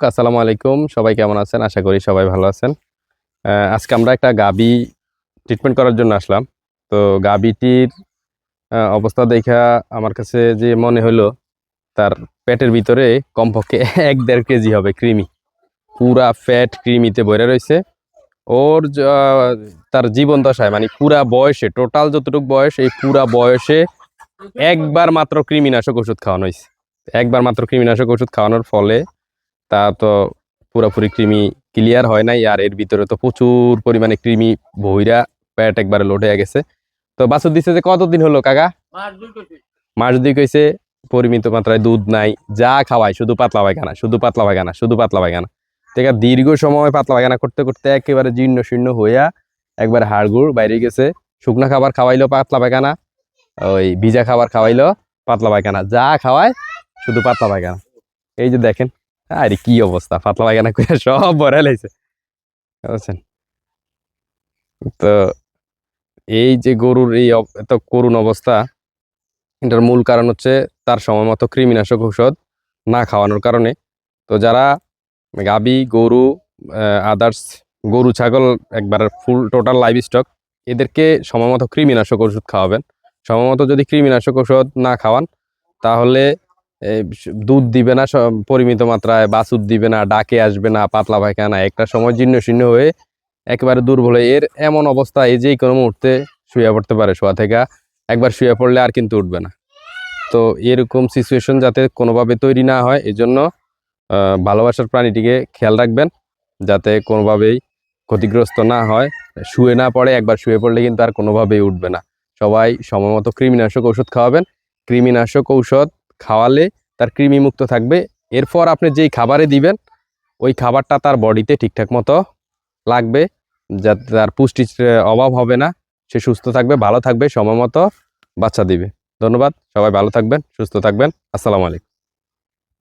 আসসালামু আলাইকুম। সবাই কেমন আছেন? আশা করি সবাই ভালো আছেন। আজকে আমরা একটা গাবি ট্রিটমেন্ট করার জন্য আসলাম। তো গাবিটির অবস্থা দেখা আমার কাছে যে মনে হলো, তার পেটের ভিতরে কমপক্ষে এক দেড় কেজি হবে কৃমি। পুরা ফ্যাট কৃমিতে ভরে রয়েছে। ওর তার জীবন দশায় মানে পুরা বয়সে টোটাল যতটুকু বয়স, এই পুরা বয়সে একবার মাত্র কৃমিনাশক ওষুধ খাওয়ানো হয়েছে। একবার মাত্র কৃমিনাশক ওষুধ খাওয়ানোর ফলে তা তো পুরোপুরি কৃমি ক্লিয়ার হয় নাই আর এর ভিতরে তো প্রচুর পরিমাণে কৃমি ভইরা পেট একবারে লোটে গেছে। তো বাছুর দিছে যে কতদিন হলো কাকা? মাস দুই কইছে। পরিমিত মাত্রায় দুধ নাই যা খাওয়ায় শুধু পাতলা পায়খানা শুধু পাতলা পায়খানা শুধু পাতলা পায়খানা। ঠিক আছে দীর্ঘ সময় পাতলা পায়খানা করতে করতে একেবারে জীর্ণ শীর্ণ হইয়া একবারে হাড়গুড় বাইরে গেছে। শুকনা খাবার খাওয়াইলো পাতলা পায়খানা ওই ভিজা খাবার খাওয়াইলো পাতলা পায়খানা যা খাওয়ায় শুধু পাতলা পায়খানা। এই যে দেখেন আরে, কি অবস্থা? পাতলা পায়খানা করে সব ভরে লাইছে। বুঝছেন? তো এই যে গরুর এই এত করুণ অবস্থা, এটার মূল কারণ হচ্ছে তার সময় মতো কৃমিনাশক ঔষধ না খাওয়ানোর কারণে। তো যারা গাবি, গরু আদার্স গরু, ছাগল, একবার ফুল টোটাল লাইভ স্টক এদেরকে সময় মতো কৃমিনাশক ওষুধ খাওয়াবেন। সময় মতো যদি কৃমিনাশক ওষুধ না খাওয়ান, তাহলে দুধ দিবে না পরিমিত মাত্রায়, বাছুর দিবে না, ডাকে আসবে না, পাতলা পায়খানা একটা সময় জীর্ণ শীর্ণ হয়ে একেবারে দুর্বল হয়ে এর এমন অবস্থা এই যে কোনো মুহূর্তে শুয়ে পড়তে পারে শোয়া থেকে। একবার শুয়ে পড়লে আর কিন্তু উঠবে না। তো এরকম সিচুয়েশন যাতে কোনোভাবে তৈরি না হয়, এজন্য ভালোবাসার প্রাণীটিকে খেয়াল রাখবেন। যাতে কোনোভাবেই ক্ষতিগ্রস্ত না হয়, শুয়ে না পড়ে, একবার শুয়ে পড়লে কিন্তু আর কোনোভাবেই উঠবে না। সবাই সময়মতো কৃমিনাশক ওষুধ খাওয়াবেন। কৃমিনাশক ঔষধ খাওয়ালে তার কৃমি মুক্ত থাকবে। এরপর আপনি যেই খাবারে দিবেন, ওই খাবারটা তার বডিতে ঠিকঠাক মতো লাগবে, যাতে তার পুষ্টির অভাব হবে না। সে সুস্থ থাকবে, ভালো থাকবে, সময় মতো বাচ্চা দিবে। ধন্যবাদ, সবাই ভালো থাকবেন, সুস্থ থাকবেন। আসসালামু আলাইকুম।